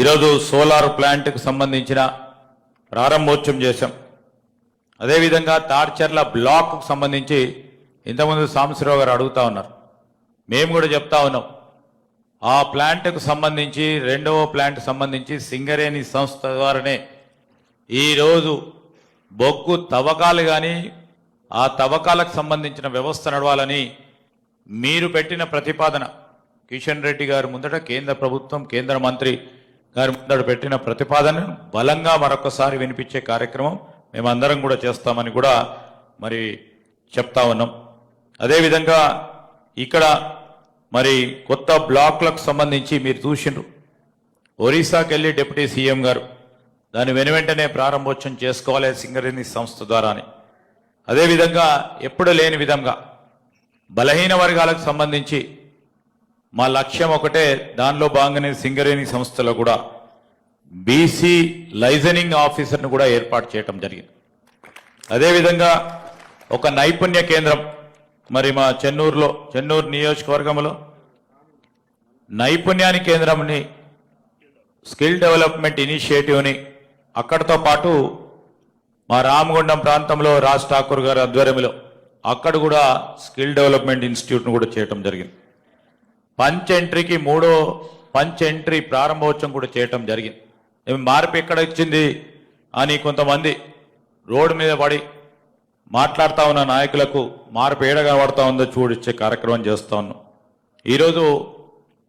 ఈరోజు సోలార్ ప్లాంట్కు సంబంధించిన ప్రారంభోత్సవం చేశాం. అదేవిధంగా తాడ్చర్ల బ్లాక్కు సంబంధించి ఇంతకుముందు సాంబశివరావు గారు అడుగుతా ఉన్నారు. మేము కూడా చెప్తా ఉన్నాం. ఆ ప్లాంట్కు సంబంధించి రెండవ ప్లాంట్ సంబంధించి సింగరేణి సంస్థ ద్వారానే ఈరోజు బొగ్గు తవ్వకాలు కానీ ఆ తవ్వకాలకు సంబంధించిన వ్యవస్థ నడవాలని మీరు పెట్టిన ప్రతిపాదన కిషన్ రెడ్డి గారి ముందట కేంద్ర ప్రభుత్వం కేంద్ర మంత్రి గారి ముందట పెట్టిన ప్రతిపాదనను బలంగా మరొకసారి వినిపించే కార్యక్రమం మేమందరం కూడా చేస్తామని కూడా మరి చెప్తా ఉన్నాం. అదేవిధంగా ఇక్కడ మరి కొత్త బ్లాక్లకు సంబంధించి మీరు చూసిండ్రు. ఒరిస్సాకి వెళ్ళి డిప్యూటీ సీఎం గారు దాని వెను వెంటనే ప్రారంభోత్సవం చేసుకోవాలి సింగరేణి సంస్థ ద్వారానే. అదేవిధంగా ఎప్పుడు లేని విధంగా బలహీన వర్గాలకు సంబంధించి మా లక్ష్యం ఒకటే దానిలో భాగంగానే సింగరేణి సంస్థలో కూడా బీసీ లైజనింగ్ ఆఫీసర్ను కూడా ఏర్పాటు చేయటం జరిగింది. అదేవిధంగా ఒక నైపుణ్య కేంద్రం మరి మా చెన్నూరులో చెన్నూరు నియోజకవర్గంలో నైపుణ్యాని కేంద్రంని స్కిల్ డెవలప్మెంట్ ఇనిషియేటివ్ని అక్కడితో పాటు మా రామగుండం ప్రాంతంలో రాజ్ ఠాకూర్ గారి ఆధ్వర్యంలో అక్కడ కూడా స్కిల్ డెవలప్మెంట్ ఇన్స్టిట్యూట్ను కూడా చేయటం జరిగింది. పంచ్ ఎంట్రీకి మూడో పంచ్ ఎంట్రీ ప్రారంభోత్సవం కూడా చేయటం జరిగింది. ఏమి మార్పు ఎక్కడ ఇచ్చింది అని కొంతమంది రోడ్డు మీద పడి మాట్లాడుతూ ఉన్న నాయకులకు మార్పు ఏడ కనబడతా ఉందో చూడిచ్చే కార్యక్రమం చేస్తూ ఉన్నాం. ఈరోజు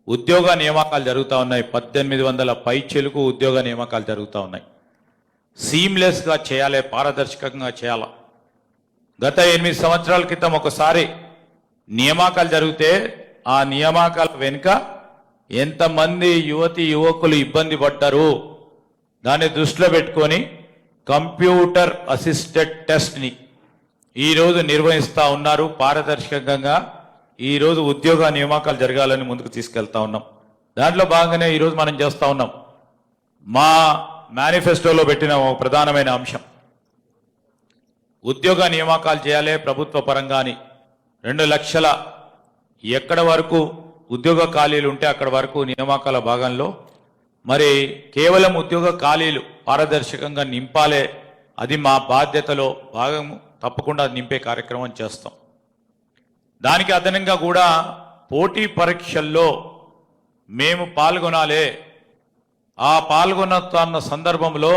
ఉద్యోగ నియామకాలు జరుగుతూ ఉన్నాయి. పద్దెనిమిది వందల పైచెలుకు ఉద్యోగ నియామకాలు జరుగుతూ ఉన్నాయి. సీమ్లెస్గా చేయాలి పారదర్శకంగా చేయాలి? గత ఎనిమిది సంవత్సరాల క్రితం ఒకసారి నియామకాలు జరిగితే ఆ నియామకాల వెనుక ఎంతమంది యువతి యువకులు ఇబ్బంది పడ్డారు? దాన్ని దృష్టిలో పెట్టుకొని కంప్యూటర్ అసిస్టెడ్ టెస్ట్ని ఈరోజు నిర్వహిస్తూ ఉన్నారు. పారదర్శకంగా ఈరోజు ఉద్యోగ నియామకాలు జరగాలని ముందుకు తీసుకెళ్తా ఉన్నాం. దాంట్లో భాగంగానే ఈరోజు మనం చేస్తూ ఉన్నాం. మా మేనిఫెస్టోలో పెట్టిన ఒక ప్రధానమైన అంశం. ఉద్యోగ నియామకాలు చేయాలి ప్రభుత్వ పరంగాని రెండు లక్షల ఎక్కడ వరకు ఉద్యోగ ఖాళీలు ఉంటే అక్కడ వరకు నియామకాల భాగంలో మరి కేవలం ఉద్యోగ ఖాళీలు పారదర్శకంగా నింపాలే అది మా బాధ్యతలో భాగం తప్పకుండా నింపే కార్యక్రమం చేస్తాం. దానికి అదనంగా కూడా పోటీ పరీక్షల్లో మేము పాల్గొనాలే. ఆ పాల్గొన్న సందర్భంలో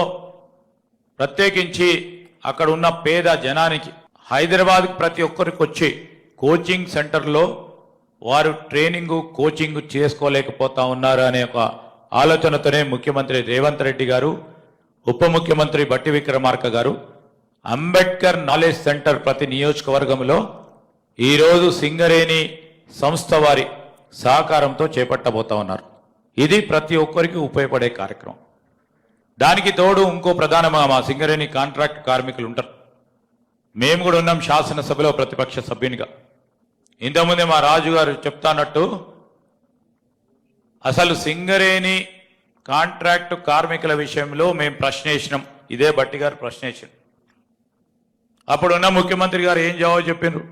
ప్రత్యేకించి అక్కడ ఉన్న పేద జనానికి హైదరాబాద్కి ప్రతి ఒక్కరికి వచ్చి కోచింగ్ సెంటర్లో వారు ట్రైనింగ్ కోచింగ్ చేసుకోలేకపోతా ఉన్నారు అనే ఒక ఆలోచనతోనే ముఖ్యమంత్రి రేవంత్ రెడ్డి గారు ఉప ముఖ్యమంత్రి బట్టి విక్రమార్క గారు అంబేద్కర్ నాలెడ్జ్ సెంటర్ ప్రతి నియోజకవర్గంలో ఈరోజు సింగరేణి సంస్థ వారి సహకారంతో చేపట్టబోతా ఉన్నారు. ఇది ప్రతి ఒక్కరికి ఉపయోగపడే కార్యక్రమం. దానికి తోడు ఇంకో ప్రధానమా మా సింగరేణి కాంట్రాక్ట్ కార్మికులు ఉంటారు. మేము కూడా ఉన్నాం శాసనసభలో ప్రతిపక్ష సభ్యునిగా. ఇంతకుముందే మా రాజు గారు చెప్తానట్టు అసలు సింగరేణి కాంట్రాక్ట్ కార్మికుల విషయంలో మేము ప్రశ్నించినాం ఇదే బట్టి గారు ప్రశ్న అప్పుడున్న ముఖ్యమంత్రి గారు ఏం జవాబు చెప్పిండ్రు?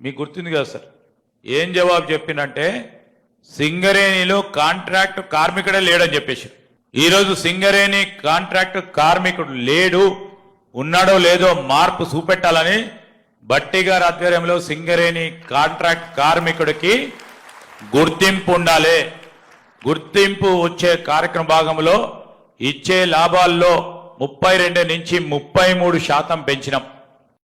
మీకు గుర్తుంది కదా సార్ ఏం జవాబు చెప్పిందంటే సింగరేణిలో కాంట్రాక్ట్ కార్మికుడే లేడని చెప్పేసి ఈరోజు సింగరేణి కాంట్రాక్ట్ కార్మికుడు లేడు ఉన్నాడో లేదో మార్పు చూపెట్టాలని బట్టి గారి ఆధ్వర్యంలో సింగరేణి కాంట్రాక్ట్ కార్మికుడికి గుర్తింపు ఉండాలి. గుర్తింపు వచ్చే కార్యక్రమ భాగంలో ఇచ్చే లాభాల్లో ముప్పై రెండు నుంచి ముప్పై మూడు శాతం పెంచినాం.